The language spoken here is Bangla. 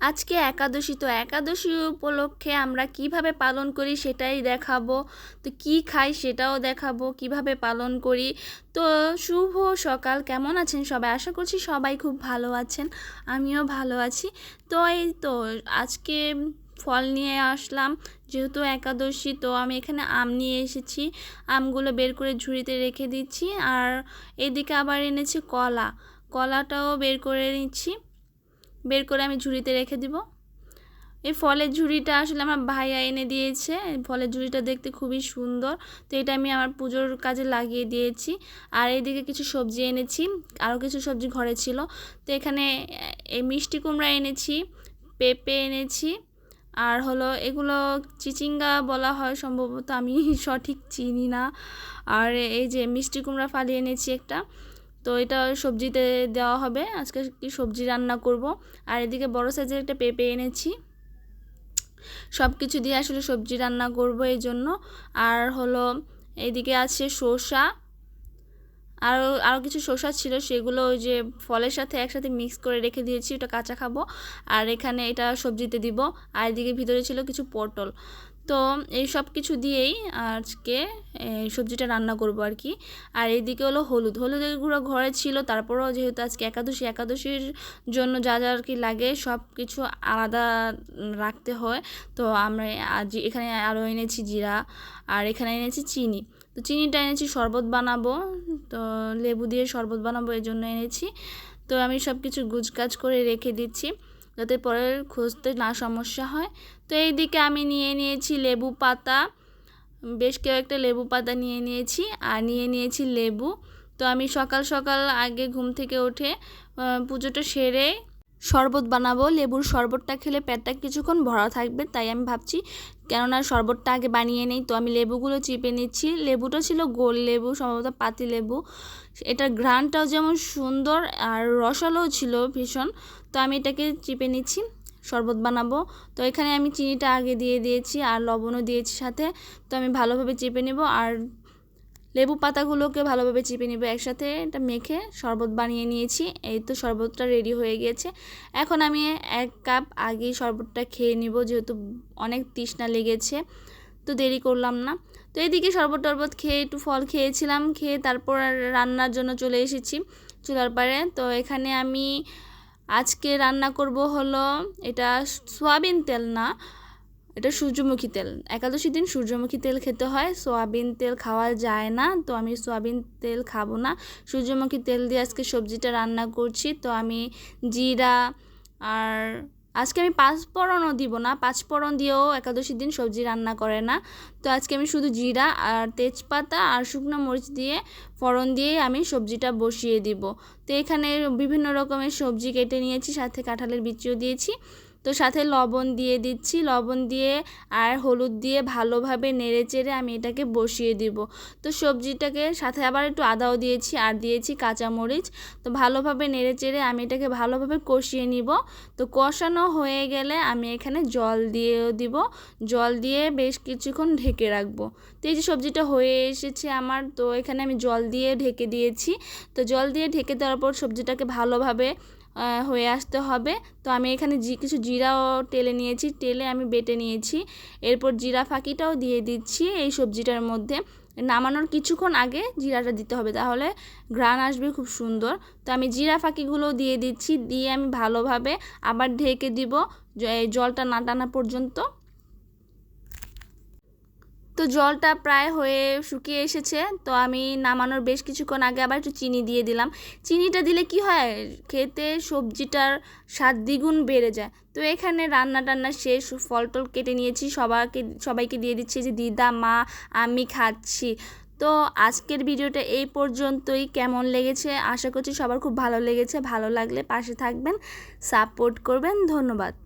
আজকে একাদশী, তো একাদশী উপলক্ষে আমরা কীভাবে পালন করি সেটাই দেখাবো। তো কি খাই সেটাও দেখাবো, কীভাবে পালন করি। তো শুভ সকাল, কেমন আছেন সবাই? আশা করছি সবাই খুব ভালো আছেন, আমিও ভালো আছি। তো এই তো আজকে ফল নিয়ে আসলাম, যেহেতু একাদশী, তো আমি এখানে আম নিয়ে এসেছি। আমগুলো বের করে ঝুড়িতে রেখে দিচ্ছি, আর এদিকে আবার এনেছি কলা। কলাটাও বের করে নিচ্ছি। বের করে আমি ঝুড়িতে রেখে দিব। এই ফলের ঝুড়িটা আসলে আমার ভাইয়া এনে দিয়েছে। ফলের ঝুড়িটা দেখতে খুবই সুন্দর। তো এটা আমি আমার পুজোর কাজে লাগিয়ে দিয়েছি। আর এইদিকে কিছু সবজি এনেছি। আরও কিছু সবজি ঘরে ছিল। তো এখানে এই মিষ্টি কুমড়া এনেছি, পেঁপে এনেছি। আর হলো এগুলো চিচিঙ্গা বলা হয়, সম্ভবত আমি সঠিক চিনি না। আর এই যে মিষ্টি কুমড়া ফালিয়ে এনেছি একটা। তো এটা সবজিতে দেওয়া হবে। আজকে কি সবজি রান্না করব। আর এদিকে বড় সাইজের একটা পেঁপে এনেছি। সব কিছু দিয়ে আসলে সবজি রান্না করব এই জন্য। আর হলো এদিকে আছে শসা। আরও আরও কিছু শসা ছিল, সেগুলো ওই যে ফলের সাথে একসাথে মিক্স করে রেখে দিয়েছি, ওটা কাঁচা খাব। আর এখানে এটা সবজিতে দিব। আর এদিকে ভিতরে ছিল কিছু পটল। তো এই সব কিছু দিয়েই আজকে সবজিটা রান্না করব আর কি। আর এইদিকে হলো হলুদ। হলুদের গুঁড়ো ঘরে ছিল, তারপরেও যেহেতু আজকে একাদশী, একাদশীর জন্য যা যা আর কি লাগে সব কিছু আলাদা রাখতে হয়। তো আমরা আজ এখানে আরও এনেছি জিরা, আর এখানে এনেছি চিনি। তো চিনিটা এনেছি শরবত বানাবো, তো লেবু দিয়ে শরবত বানাবো এই জন্য এনেছি। তো আমি সব কিছু গুজকাজ করে রেখে দিচ্ছি। যাতে পরের খুঁজতে না সমস্যা হয়। তো এই দিকে আমি নিয়ে নিয়েছি লেবু পাতা। বেশ কয়েকটা লেবু পাতা নিয়ে নিয়েছি আর নিয়ে নিয়েছি লেবু। তো আমি সকাল সকাল আগে ঘুম থেকে উঠে পুজোটা সেরে শরবত বানাবো, লেবুর শরবতটা খেলে পেটটা কিছুক্ষণ ভরা থাকবে, তাই আমি ভাবছি, কেননা শরবতটা আগে বানিয়ে নেই, তো আমি লেবুগুলো চিপে নিচ্ছি। লেবুটা ছিল গোল লেবু, সম্ভবত পাতি লেবু। এটার ঘ্রাণটাও যেমন সুন্দর আর রসালোও ছিল ভীষণ, তো আমি এটাকে চিপে নিচ্ছি, শরবত বানাবো। তো এখানে আমি চিনিটা আগে দিয়ে দিয়েছি আর লবণও দিয়েছি সাথে, তো আমি ভালোভাবে চেপে নেব। আর লেবু পাতাগুলোকে ভালোভাবে চিপে নেব একসাথে। এটা মেখে শরবত বানিয়ে নিয়েছি। এই তো শরবতটা রেডি হয়ে গিয়েছে এখন আমি এক কাপ আগেই শরবতটা খেয়ে নিব, যেহেতু অনেক তৃষ্ণা লেগেছে, তো দেরি করলাম না। তো এদিকে শরবত টরবত খেয়ে একটু ফল খেয়েছিলাম, খেয়ে তারপর রান্নার জন্য চলে এসেছি চুলার পাড়ে। তো এখানে আমি আজকে রান্না করব হলো, এটা সোয়াবিন তেল না এটা সূর্যমুখী তেল। একাদশী দিন সূর্যমুখী তেল খেতে হয়। সোয়াবিন তেল খাওয়া যায় না, তো আমি সোয়াবিন তেল খাব না। সূর্যমুখী তেল দিয়ে আজকে সবজিটা রান্না করছি, তো আমি জিরা আর আজকে আমি পাঁচফোড়নও দিব না পাঁচফোড়ন দিয়েও একাদশীর দিন সবজি রান্না করে না। তো আজকে আমি শুধু জিরা আর তেজপাতা আর শুকনো মরিচ দিয়ে ফোড়ন দিয়ে আমি সবজিটা বসিয়ে দিব। তো এখানে বিভিন্ন রকমের সবজি কেটে নিয়েছি, সাথে কাঁঠালের বিচিও দিয়েছি। তো সাথে লবণ দিয়ে দিচ্ছি। লবণ দিয়ে আর হলুদ দিয়ে ভালোভাবে নেড়ে চেড়ে আমি এটাকে বসিয়ে দিব। তো সবজিটাকে সাথে আবার একটু আদাও দিয়েছি। আর দিয়েছি কাঁচামরিচ। তো ভালোভাবে নেড়ে চেড়ে আমি এটাকে ভালোভাবে কষিয়ে নিব। তো কষানো হয়ে গেলে আমি এখানে জল দিয়েও দিব। জল দিয়ে বেশ কিছুক্ষণ ঢেকে রাখব। তো এই যে সবজিটা হয়ে এসেছে আমার, তো এখানে আমি জল দিয়ে ঢেকে দিয়েছি। তো জল দিয়ে ঢেকে দেওয়ার পর সবজিটাকে ভালোভাবে হয়ে আসতে হবে। তো আমি এখানে জি, কিছু জিরাও টেলে নিয়েছি, টেলে আমি বেটে নিয়েছি। এরপর জিরা ফাঁকিটাও দিয়ে দিচ্ছি এই সবজিটার মধ্যে। নামানোর কিছুক্ষণ আগে জিরাটা দিতে হবে, তাহলে ঘ্রাণ আসবে খুব সুন্দর। তো আমি জিরা ফাঁকিগুলো দিয়ে দিচ্ছি, দিয়ে আমি ভালোভাবে আবার ঢেকে দিব জলটা না টানা পর্যন্ত। তো জলটা প্রায় হয়ে শুকিয়ে এসেছে। তো আমি নামানোর বেশ কিছুক্ষণ আগে আবার একটু চিনি দিয়ে দিলাম। চিনিটা দিলে কি হয়? খেতে সবজিটার স্বাদ দ্বিগুণ বেড়ে যায়। তো এখানে রান্না টান্না শেষ ফল টল কেটে নিয়েছি। সবাইকে সবাইকে দিয়ে দিচ্ছি যে, দিদা, মা, আমি খাচ্ছি। তো আজকের ভিডিওটা এই পর্যন্তই। কেমন লেগেছে? আশা করছি সবার খুব ভালো লেগেছে। ভালো লাগলে পাশে থাকবেন, সাপোর্ট করবেন। ধন্যবাদ।